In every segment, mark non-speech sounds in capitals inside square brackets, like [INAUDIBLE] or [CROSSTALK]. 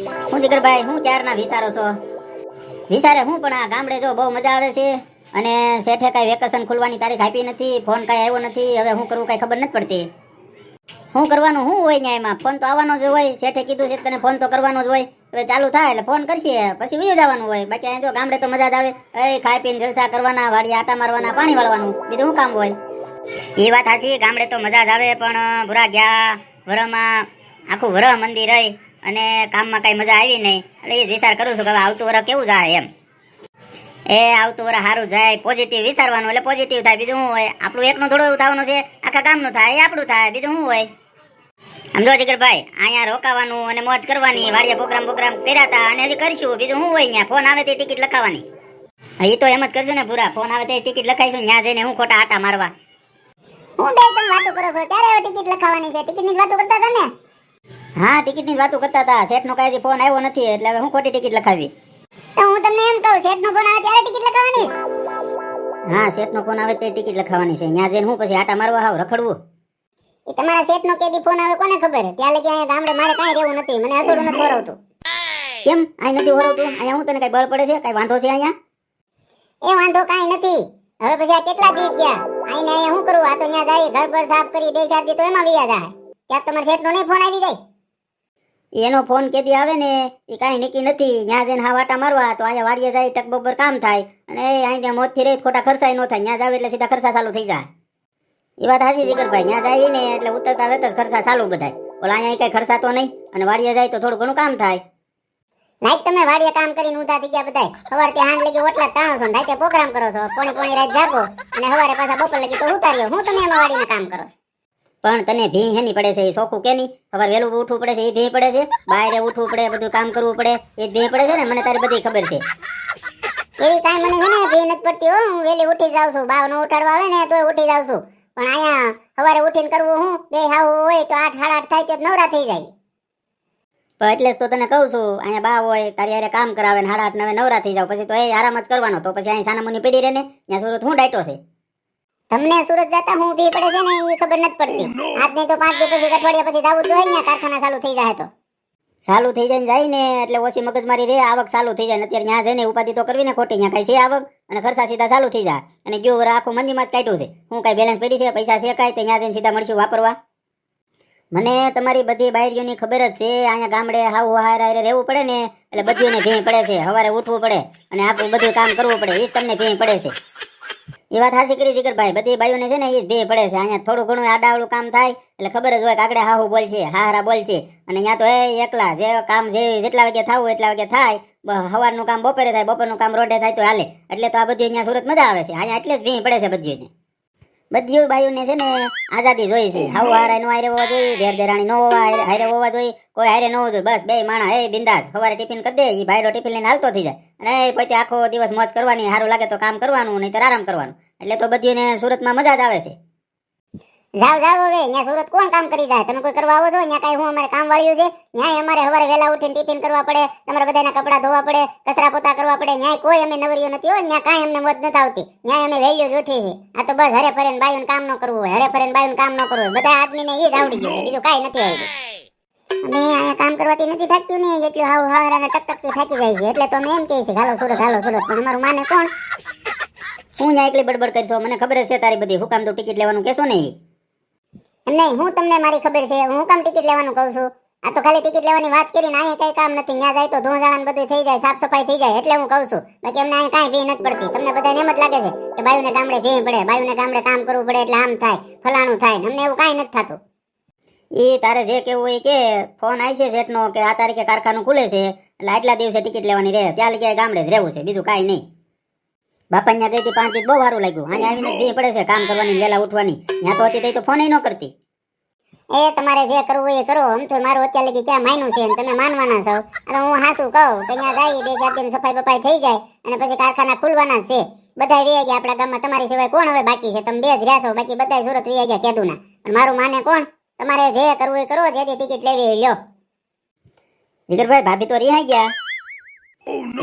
હું જીગરભાઈ, હું ક્યારના વિચારો છો. વિચારે હું પણ આ ગામડે જો બહુ મજા આવે છે અને શેઠે કાંઈ વેકેશન ખુલવાની તારીખ આપી નથી, ફોન કાંઈ આવ્યો નથી, હવે હું કરવું કાંઈ ખબર નથી પડતી. શું કરવાનું શું હોય ન્યાયમાં, ફોન તો આવવાનો જ હોય, શેઠે કીધું છે તને ફોન તો કરવાનો જ હોય, હવે ચાલુ થાય એટલે ફોન કરશે, પછી વયું જવાનું હોય. બાકી અહીંયા જો ગામડે તો મજા જ આવે. એ ખાઈ પીને જલસા કરવાના વાડી આટા મારવાના, પાણી વાળવાનું, બીજું શું કામ હોય? એ વાત સાચી, ગામડે તો મજા જ આવે, પણ ભૂરા ગયા વરમાં આખું વર મંદિર રહી. અને કામમાં કાંઈ મજા આવી નહીં. એટલે એ વિચાર કરું છું કે આવતું વર કેવું જાય એમ. એ આવતું વરસ સારું જાય પોઝિટિવ વિચારવાનું એટલે પોઝિટિવ થાય. બીજું શું હોય? આપણું એકનું થોડું થવાનું છે, આખા કામનું થાય, એ આપણું થાય. બીજું શું હોય? આમ જો જીગરભાઈ, અહીંયા રોકાવાનું અને મોજ કરવાની વાડિયા પ્રોગ્રામ પ્રોગ્રામ કર્યા હતા અને હજી કરશું. બીજું શું હોય અહીંયા? ફોન આવે તે ટિકિટ લખાવાની. એ તો એમ જ કરજો ને પૂરા. ફોન આવે તે ટિકિટ લખાઈશું ત્યાં જઈને હું ખોટા આટા મારવા. હું બે તમે વાતો કરો છો. હવે ટિકિટ લખાવાની છે? ટિકિટની વાતો કરતા હતા ને? હા ટિકિટની જ વાતો કરતા હતા. શેઠનો કાંઈ ફોન આવ્યો નથી એટલે હવે હું ખોટી ટિકિટ લખાવી? તો હું તમને એમ કહું શેઠનો ફોન આવે ત્યારે ટિકિટ લખાવવાની? હા શેઠનો ફોન આવે તે ટિકિટ લખાવવાની છે. ત્યાં જઈને હું પછી આટા મારવા આવ રખડવું? એ તમારા શેઠનો કેદી ફોન આવે કોને ખબર? ત્યાં લગી અહીંયા ગામડે મારે કાંઈ રહેવું નથી. મને હસોડું નથી વરાવતું કેમ? અહીં નથી હોરવતું? અહીંયા હું તને કઈ બળ પડે છે? કઈ વાંધો છે અહીંયા? એ વાંધો કાંઈ નથી. હવે પછી આ કેટલા દી ગયા આઈને અહીંયા શું કરું? આ તો ત્યાં જાય ઘર પર સાફ કરી બે ચાર દી તો એમાં વિયા જાય. ત્યાં તમારા શેઠનો નહીં ફોન આવી જાય. એનો ફોન કેદી આવે ને એ કાંઈ નીકી નથી. ત્યાં જઈને હા વાટા મારવા, તો અહીંયા વાડીએ જાય ટક પર કામ થાય. અને અહીં ત્યાં મોતથી રહી, ખોટા ખર્ચાય ન થાય. ત્યાં જાવ એટલે સીધા ખર્ચા ચાલુ થઈ જાય. એ વાત હાજી જીગરભાઈ ત્યાં જાય ને એટલે ઉતરતા વેત જ ખર્ચા ચાલુ બધાય. ઓલા અહીંયા કઈ ખર્ચા તો નહીં. અને વાડીએ જાય તો થોડું ઘણું કામ થાય. લાઈક તમે વાડીએ કામ કરીને ઊંધા થઈ ગયા બધાય. સવાર ત્યાં હાંડ લગી ઓટલા તાણો છો રાતે પ્રોગ્રામ કરો છો. પોણી પોણી રાત જાગો. અને સવારે પાછા બપોર લગી તો ઉતાર્યો. હું તમે એમાં વાડીને કામ કરો છો? પણ તને ભી હેની પડે છે એ ચોખ્ખું કે નહીં સવાર વહેલું ઉઠવું પડે છે એ ભી પડે છે? બહાર ઉઠવું પડે બધું કામ કરવું પડે એ જ ભી પડે છે ને? મને તારી બધી ખબર છે. એવી કાંઈ મને છે ને ભી નથી પડતી હો હું વહેલી ઉઠી જાઉં છું. બાવનો ઉઠાડવા આવે ને તો ઉઠી જાઉં છું. પણ અહીંયા સવારે ઉઠીને કરવું હું બે હાવ હોય તો આઠ સાડા આઠ થાય તો નવરા થઈ જાય. પણ એટલે જ તો તને કહું છું અહીંયા બા હોય તારી હારે કામ કરાવે ને હાડા આઠ નવે નવરા થઈ જાવ પછી તો એ આરામ જ કરવાનો તો પછી અહીં સાનામુની પીડી રહે ને ત્યાં સુરત હું ડાયટો છે. તમને સુરત જતા હું ભી પડે છે ને એ ખબર નથી પડતી. આજ નહીં તો પાંચ દિવસ પછી અઠવાડિયા પછી જવું તો હોય ને કારખાના ચાલુ થઈ જાય તો. ચાલુ થઈ જાય ને જાય ને એટલે ઓછી મગજમારી રે આવક ચાલુ થઈ જાય અત્યારે ત્યાં જઈને ઉપાધિ તો કરવી ને ખોટી ત્યાં કઈ છે આવક? અને ખર્ચા સીધા ચાલુ થઈ જાય. અને ગયો આખું મંદીમાં જ કાઢ્યું છે હું કઈ બેલેન્સ પડી છે પૈસા છે કાંઈ તો ત્યાં જઈને સીધા મળશું વાપરવા. મને તમારી બધી બાયડીઓની ખબર જ છે અહીંયા ગામડે હાવ હાર હારે રહેવું પડે ને એટલે બધીઓને ભીં પડે છે સવારે ઉઠવું પડે અને આપણું બધું કામ કરવું પડે એ જ તમને ભીં પડે છે. એ વાત હાસી કરી જીગરભાઈ બધી બાઈઓને છે ને એ ભીં પડે છે. અહીંયા થોડું ઘણું આડાવડું કામ થાય, એટલે ખબર જ હોય કે આગળ હાહુ બોલશે બોલ છે અને અહીંયા તો, એ એકલા જે કામ જે જેટલા વાગે થવું એટલા વાગે થાય. બ- સવારનું કામ બપોરે થાય, બપોરનું કામ રોડે થાય તો હાલે. એટલે તો આ બધું અહીંયા સુરત મજા આવે છે. અહીંયા એટલે જ ભીં પડે છે બધીઓને. બધી બાયુને છે ને આઝાદી જોઈ છે. હાવ હારે નો હારે હોવા જોઈએ ધેર ધેરાણી નો હારે- હારે હોવા જોઈએ કોઈ હારે ન હોવું જોઈએ બસ બે માણા એ બિંદાસ. સવારે ટિફિન કરી દે એ ભાઈડો ટિફિન લઈને હાલતો થઈ જાય. અને પછી આખો દિવસ મોજ કરવાની સારું લાગે તો કામ કરવાનું નહીં તો આરામ કરવાનું. એટલે તો બધીને સુરતમાં મજા જ આવે છે. જાવ જાવ હવે અહીંયા સુરત કોણ કામ કરી જાય? તમે કોઈ કરવા આવો છો? અહીંયા કાંઈ હું અમારે કામ વાળ્યું છે? ન્યાય અમારે સવારે વહેલા ઉઠીને ટિફિન કરવા પડે, તમારે બધાના કપડાં ધોવા પડે, કચરા પોતા કરવા પડે, ન્યાય કોઈ અમે નવરીઓ નથી હોય ન્યાય કાંઈ અમને મત નથી આવતી. ન્યાય અમે વહેલીઓ જ ઉઠી છે આ તો બસ હરે ફરેન બાયુન કામ ન કરવું હોય, હરે ફરેન બાયુન કામ ન કરવું હોય. બધા આદમીને એ જ આવડી ગયું છે, બીજું કાંઈ નથી આવડ્યું. અમે અહીંયા કામ કરવાથી નથી થાક્યું ને, જેટલું હાવ હારાને ટક ટકથી થાકી જાય છે, એટલે તો અમે એમ કહીએ છીએ હાલો સુરત હાલો સુરત, પણ અમારું માને કોણ? હું ત્યાં એટલી બડબડ કરશો, મને ખબર છે તારી બધી. હુકામ તો ટિકિટ લેવાનું કહેશો ને ઈ. નહીં, હું તમને મારી ખબર છે, હું કામ ટિકિટ લેવાનું કહું છું? આ તો ખાલી ટિકિટ લેવાની વાત કરીને અહીંયા કઈ કામ નથી, ત્યાં જાય તો ધોળાણ બધું થઈ જાય સાફ સફાઈ થઈ જાય, એટલે હું કહું છું. બાકી અમને અહીં કાંઈ ભી નથી પડતી. તમને બધાને એમ જ લાગે છે કે બાયુને ગામડે ભી પડે, બાયુને ગામડે કામ કરવું પડે એટલે આમ થાય, ફલાણું થાય અમને એવું કાંઈ નથી થતું. એ તારે જે કેવું હોય કે, ફોન આવી છે શેઠનો કે આ તારીખે કારખાનું ખુલે છે, એટલે આટલા દિવસે ટિકિટ લેવાની રહે, ત્યાં લગી ગામડે જ રહેવું છે, બીજું કાંઈ નહીં. બાપા ત્યાં ગઈ હતી પાંચ દિવસ બહુ સારું લાગ્યું. અહીંયા આવીને ભી પડે છે કામ કરવાની વેલા ઉઠવાની. ત્યાં તો હતી તો ફોન ન કરતી. એ તમારે જે કરવું હોય એ કરો. આમ તો મારું અત્યારે લગી ક્યાં માન્યું છે તમે માનવાના છો. અને હું હાસું કહું તો ત્યાં જાય બે ચાર દિન સફાઈ બફાઈ થઈ જાય અને પછી કારખાના ખુલવાના છે. બધા વે ગયા આપણા ગામમાં. તમારી સિવાય કોણ હવે બાકી છે? તમે બે જ રહ્યા છો. બાકી બધા સુરત વે ગયા કેદુના. પણ મારું માને કોણ? તમારે જે કરવું એ કરો. જેથી ટિકિટ લેવી લ્યો. જીગરભાઈ ભાભી તો રિહાઈ ગયા.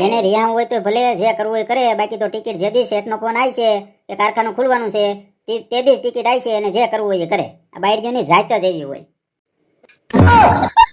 એને રિયા હોય તો ભલે જે કરવું હોય એ કરે બાકી તો ટિકિટ જે દિવસે એટનો ફોન આવી છે કે કારખાનું ખુલવાનું છે તે- તે દી ટિકિટ આવી છે અને જે કરવું હોય એ કરે. આ બાયડીઓની જાત જ એવી હોય. [LAUGHS] [LAUGHS]